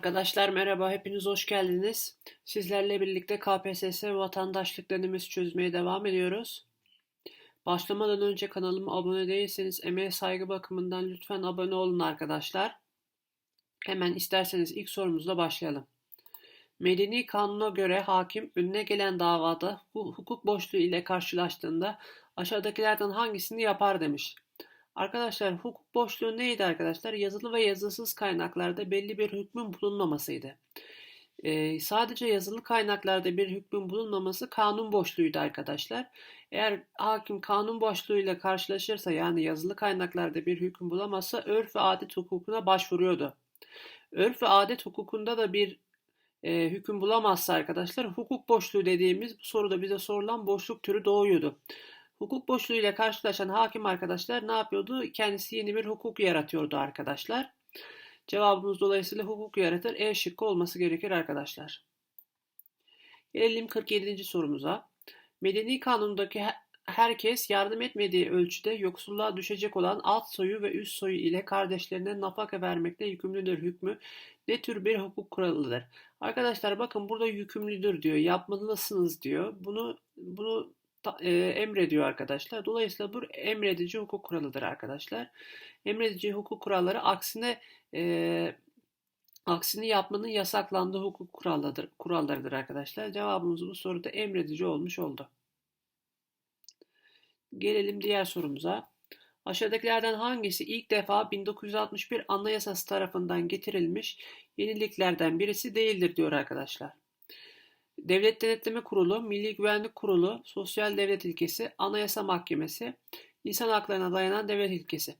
Arkadaşlar merhaba, hepiniz hoş geldiniz. Sizlerle birlikte KPSS vatandaşlık denemesi çözmeye devam ediyoruz. Başlamadan önce kanalıma abone değilseniz emeğe saygı bakımından lütfen abone olun arkadaşlar. Hemen isterseniz ilk sorumuzla başlayalım. Medeni kanuna göre hakim önüne gelen davada hukuk boşluğu ile karşılaştığında aşağıdakilerden hangisini yapar demiş. Arkadaşlar hukuk boşluğu neydi arkadaşlar? Yazılı ve yazısız kaynaklarda belli bir hükmün bulunmamasıydı. Ee, sadece yazılı kaynaklarda bir hükmün bulunmaması kanun boşluğuydu arkadaşlar. Eğer hakim kanun boşluğuyla karşılaşırsa yani yazılı kaynaklarda bir hüküm bulamazsa örf ve adet hukukuna başvuruyordu. Örf ve adet hukukunda da bir e, hüküm bulamazsa arkadaşlar hukuk boşluğu dediğimiz bu soruda bize sorulan boşluk türü doğuyordu. Hukuk boşluğuyla karşılaşan hakim arkadaşlar ne yapıyordu? Kendisi yeni bir hukuk yaratıyordu arkadaşlar. Cevabımız dolayısıyla hukuk yaratır. E şıkkı olması gerekir arkadaşlar. Gelelim 47. sorumuza. Medeni kanundaki herkes yardım etmediği ölçüde yoksulluğa düşecek olan alt soyu ve üst soyu ile kardeşlerine nafaka vermekle yükümlüdür hükmü ne tür bir hukuk kuralıdır? Arkadaşlar bakın burada yükümlüdür diyor, yapmalısınız diyor. Bunu bunu e, emrediyor arkadaşlar. Dolayısıyla bu emredici hukuk kuralıdır arkadaşlar. Emredici hukuk kuralları aksine e, aksini yapmanın yasaklandığı hukuk kurallarıdır, kurallarıdır arkadaşlar. Cevabımız bu soruda emredici olmuş oldu. Gelelim diğer sorumuza. Aşağıdakilerden hangisi ilk defa 1961 Anayasası tarafından getirilmiş yeniliklerden birisi değildir diyor arkadaşlar. Devlet Denetleme Kurulu, Milli Güvenlik Kurulu, Sosyal Devlet İlkesi, Anayasa Mahkemesi, İnsan Haklarına Dayanan Devlet İlkesi.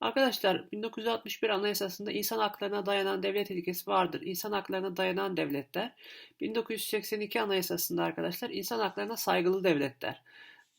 Arkadaşlar 1961 Anayasası'nda insan haklarına dayanan devlet ilkesi vardır. İnsan haklarına dayanan devletler. 1982 Anayasası'nda arkadaşlar insan haklarına saygılı devletler.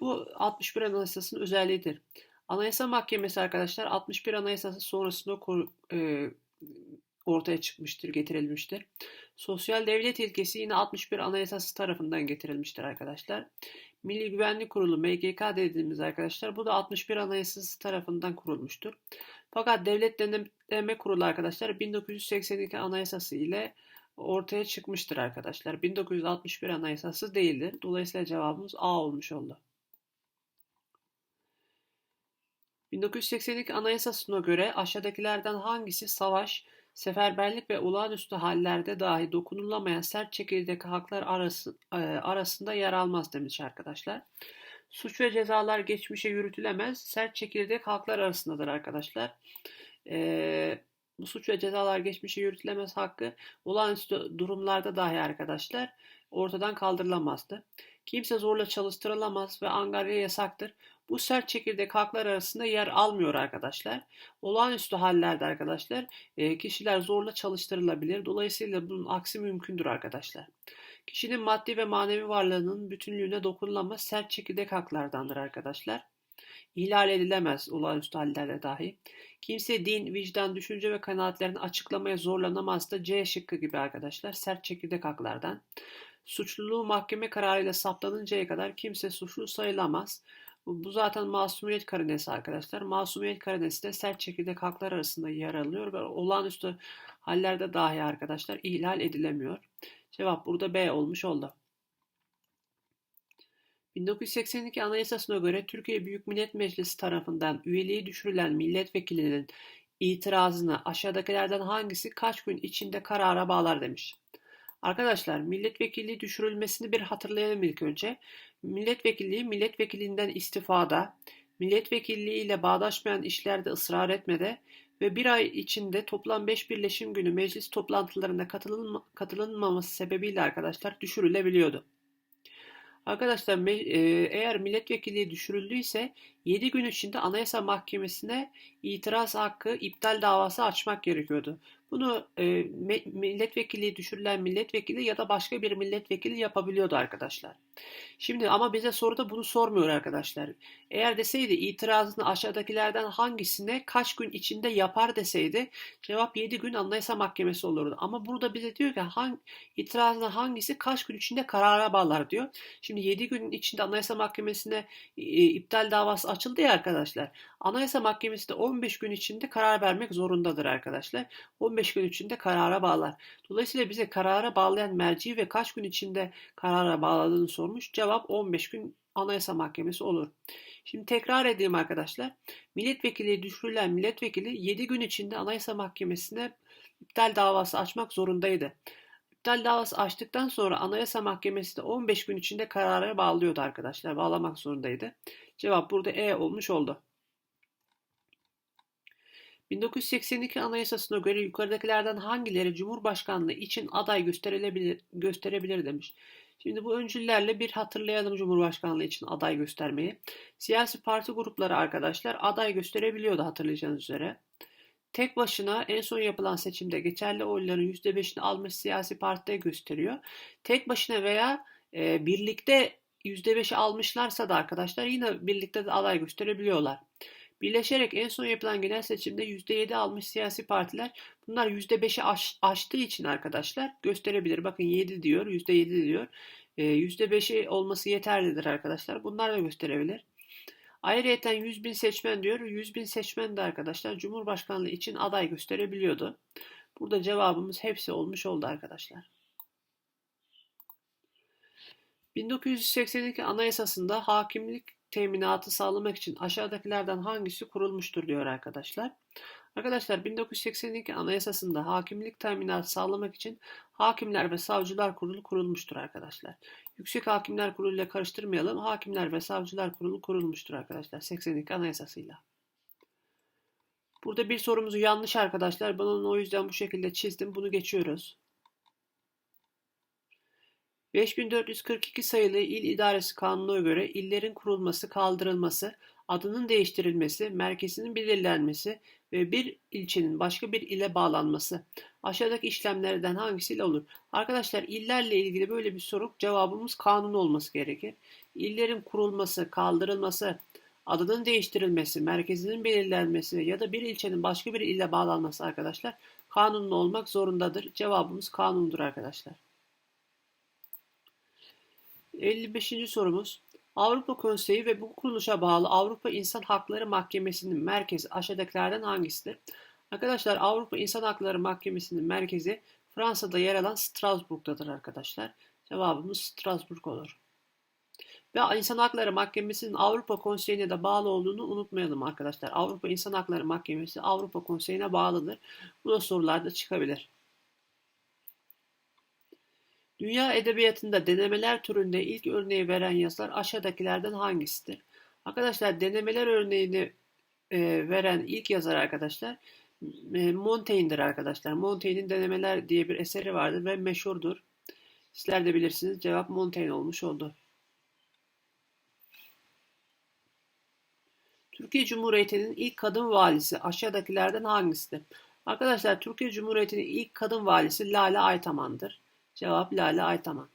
Bu 61 Anayasası'nın özelliğidir. Anayasa Mahkemesi arkadaşlar 61 Anayasası sonrasında e, ortaya çıkmıştır, getirilmiştir. Sosyal devlet ilkesi yine 61 Anayasası tarafından getirilmiştir arkadaşlar. Milli Güvenlik Kurulu MGK dediğimiz arkadaşlar bu da 61 Anayasası tarafından kurulmuştur. Fakat Devlet Denetlenme Kurulu arkadaşlar 1982 Anayasası ile ortaya çıkmıştır arkadaşlar. 1961 Anayasası değildir. Dolayısıyla cevabımız A olmuş oldu. 1982 Anayasası'na göre aşağıdakilerden hangisi savaş, seferberlik ve olağanüstü hallerde dahi dokunulamayan sert çekirdek haklar arası, e, arasında yer almaz demiş arkadaşlar. Suç ve cezalar geçmişe yürütülemez, sert çekirdek haklar arasındadır arkadaşlar. E, suç ve cezalar geçmişe yürütülemez hakkı olağanüstü durumlarda dahi arkadaşlar ortadan kaldırılamazdı. Kimse zorla çalıştırılamaz ve angarya yasaktır. Bu sert çekirdek haklar arasında yer almıyor arkadaşlar. Olağanüstü hallerde arkadaşlar e, kişiler zorla çalıştırılabilir. Dolayısıyla bunun aksi mümkündür arkadaşlar. Kişinin maddi ve manevi varlığının bütünlüğüne dokunulamaz sert çekirdek haklardandır arkadaşlar. İhlal edilemez olağanüstü hallerde dahi. Kimse din, vicdan, düşünce ve kanaatlerini açıklamaya zorlanamaz da C şıkkı gibi arkadaşlar sert çekirdek haklardan. Suçluluğu mahkeme kararıyla saptanıncaya kadar kimse suçlu sayılamaz. Bu zaten masumiyet karinesi arkadaşlar. Masumiyet karinesi de sert çekirdek haklar arasında yer alıyor ve olağanüstü hallerde dahi arkadaşlar ihlal edilemiyor. Cevap burada B olmuş oldu. 1982 Anayasasına göre Türkiye Büyük Millet Meclisi tarafından üyeliği düşürülen milletvekilinin itirazını aşağıdakilerden hangisi kaç gün içinde karara bağlar demiş. Arkadaşlar milletvekilliği düşürülmesini bir hatırlayalım ilk önce. Milletvekilliği milletvekilinden istifada, milletvekilliği ile bağdaşmayan işlerde ısrar etmede ve bir ay içinde toplam 5 birleşim günü meclis toplantılarına katılınma, katılınmaması sebebiyle arkadaşlar düşürülebiliyordu. Arkadaşlar e, eğer milletvekilliği düşürüldüyse 7 gün içinde Anayasa Mahkemesi'ne itiraz hakkı iptal davası açmak gerekiyordu. Bunu e, milletvekili düşürülen milletvekili ya da başka bir milletvekili yapabiliyordu arkadaşlar. Şimdi ama bize soruda bunu sormuyor arkadaşlar. Eğer deseydi itirazını aşağıdakilerden hangisine kaç gün içinde yapar deseydi cevap 7 gün Anayasa Mahkemesi olurdu. Ama burada bize diyor ki hang, itirazını hangisi kaç gün içinde karara bağlar diyor. Şimdi 7 gün içinde Anayasa Mahkemesi'ne e, iptal davası açıldı ya arkadaşlar. Anayasa Mahkemesi de 15 gün içinde karar vermek zorundadır arkadaşlar. 15 gün içinde karara bağlar. Dolayısıyla bize karara bağlayan merci ve kaç gün içinde karara bağladığını sormuş. Cevap 15 gün Anayasa Mahkemesi olur. Şimdi tekrar edeyim arkadaşlar. Milletvekili düşürülen milletvekili 7 gün içinde Anayasa Mahkemesi'ne iptal davası açmak zorundaydı. İptal davası açtıktan sonra Anayasa Mahkemesi de 15 gün içinde karara bağlıyordu arkadaşlar. Bağlamak zorundaydı. Cevap burada E olmuş oldu. 1982 Anayasasına göre yukarıdakilerden hangileri Cumhurbaşkanlığı için aday gösterilebilir, gösterebilir demiş. Şimdi bu öncüllerle bir hatırlayalım Cumhurbaşkanlığı için aday göstermeyi. Siyasi parti grupları arkadaşlar aday gösterebiliyordu hatırlayacağınız üzere. Tek başına en son yapılan seçimde geçerli oyların %5'ini almış siyasi partiye gösteriyor. Tek başına veya e, birlikte %5'i almışlarsa da arkadaşlar yine birlikte de aday gösterebiliyorlar. Birleşerek en son yapılan genel seçimde %7 almış siyasi partiler bunlar %5'i aş, aştığı için arkadaşlar gösterebilir. Bakın 7 diyor, %7 diyor. E, %5'i olması yeterlidir arkadaşlar. Bunlar da gösterebilir. Ayrıca 100 bin seçmen diyor. 100 bin seçmen de arkadaşlar Cumhurbaşkanlığı için aday gösterebiliyordu. Burada cevabımız hepsi olmuş oldu arkadaşlar. 1982 Anayasası'nda hakimlik teminatı sağlamak için aşağıdakilerden hangisi kurulmuştur diyor arkadaşlar. Arkadaşlar 1982 Anayasası'nda hakimlik teminatı sağlamak için Hakimler ve Savcılar Kurulu kurulmuştur arkadaşlar. Yüksek Hakimler Kurulu ile karıştırmayalım. Hakimler ve Savcılar Kurulu kurulmuştur arkadaşlar 82 Anayasası'yla. Burada bir sorumuzu yanlış arkadaşlar. Ben onu o yüzden bu şekilde çizdim. Bunu geçiyoruz. 5442 sayılı İl İdaresi Kanunu'na göre illerin kurulması, kaldırılması, adının değiştirilmesi, merkezinin belirlenmesi ve bir ilçenin başka bir ile bağlanması aşağıdaki işlemlerden hangisiyle olur? Arkadaşlar illerle ilgili böyle bir soru cevabımız kanun olması gerekir. İllerin kurulması, kaldırılması, adının değiştirilmesi, merkezinin belirlenmesi ya da bir ilçenin başka bir ile bağlanması arkadaşlar kanunlu olmak zorundadır. Cevabımız kanundur arkadaşlar. 55. sorumuz. Avrupa Konseyi ve bu kuruluşa bağlı Avrupa İnsan Hakları Mahkemesi'nin merkezi aşağıdakilerden hangisidir? Arkadaşlar Avrupa İnsan Hakları Mahkemesi'nin merkezi Fransa'da yer alan Strasbourg'dadır arkadaşlar. Cevabımız Strasbourg olur. Ve İnsan Hakları Mahkemesi'nin Avrupa Konseyi'ne de bağlı olduğunu unutmayalım arkadaşlar. Avrupa İnsan Hakları Mahkemesi Avrupa Konseyi'ne bağlıdır. Bu da sorularda çıkabilir. Dünya edebiyatında denemeler türünde ilk örneği veren yazar aşağıdakilerden hangisidir? Arkadaşlar denemeler örneğini e, veren ilk yazar arkadaşlar e, Montaigne'dir arkadaşlar. Montaigne'in Denemeler diye bir eseri vardır ve meşhurdur. Sizler de bilirsiniz. Cevap Montaigne olmuş oldu. Türkiye Cumhuriyeti'nin ilk kadın valisi aşağıdakilerden hangisidir? Arkadaşlar Türkiye Cumhuriyeti'nin ilk kadın valisi Lale Aytaman'dır. Cevap Lale Aytaman.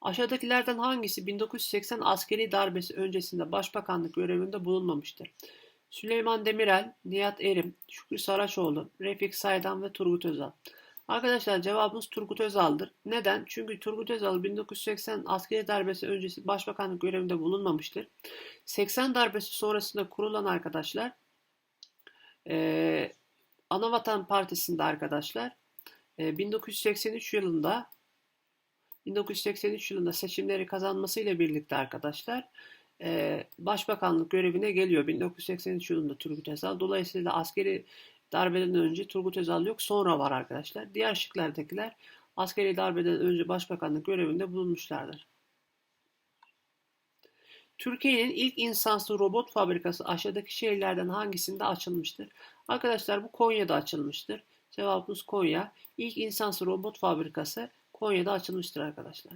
Aşağıdakilerden hangisi 1980 askeri darbesi öncesinde başbakanlık görevinde bulunmamıştır? Süleyman Demirel, Nihat Erim, Şükrü Saraçoğlu, Refik Saydan ve Turgut Özal. Arkadaşlar cevabımız Turgut Özal'dır. Neden? Çünkü Turgut Özal 1980 askeri darbesi öncesi başbakanlık görevinde bulunmamıştır. 80 darbesi sonrasında kurulan arkadaşlar e, Anavatan Partisi'nde arkadaşlar 1983 yılında 1983 yılında seçimleri kazanmasıyla birlikte arkadaşlar başbakanlık görevine geliyor 1983 yılında Turgut Özal. Dolayısıyla askeri darbeden önce Turgut Özal yok sonra var arkadaşlar. Diğer şıklardakiler askeri darbeden önce başbakanlık görevinde bulunmuşlardır. Türkiye'nin ilk insansız robot fabrikası aşağıdaki şehirlerden hangisinde açılmıştır? Arkadaşlar bu Konya'da açılmıştır. Cevabımız Konya. İlk insansız robot fabrikası Konya'da açılmıştır arkadaşlar.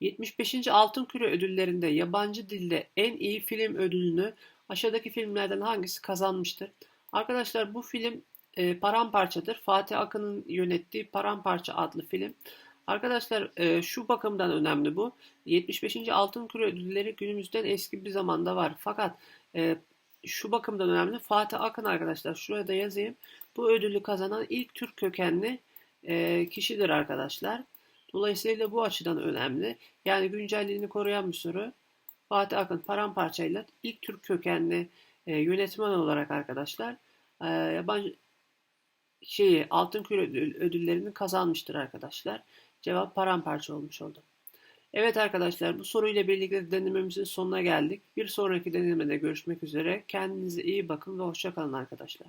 75. Altın Küre ödüllerinde yabancı dilde en iyi film ödülünü aşağıdaki filmlerden hangisi kazanmıştır? Arkadaşlar bu film e, Paramparçadır. Fatih Akın'ın yönettiği Paramparça adlı film. Arkadaşlar e, şu bakımdan önemli bu. 75. Altın Küre ödülleri günümüzden eski bir zamanda var. Fakat e, şu bakımdan önemli. Fatih Akın arkadaşlar şuraya da yazayım. Bu ödülü kazanan ilk Türk kökenli e, kişidir arkadaşlar. Dolayısıyla bu açıdan önemli. Yani güncelliğini koruyan bir soru. Fatih Akın paramparçayla ilk Türk kökenli yönetmen olarak arkadaşlar e, yabancı şeyi Altın Küre ödül- ödüllerini kazanmıştır arkadaşlar. Cevap paramparça olmuş oldu. Evet arkadaşlar bu soruyla birlikte denememizin sonuna geldik. Bir sonraki denemede görüşmek üzere. Kendinize iyi bakın ve hoşça kalın arkadaşlar.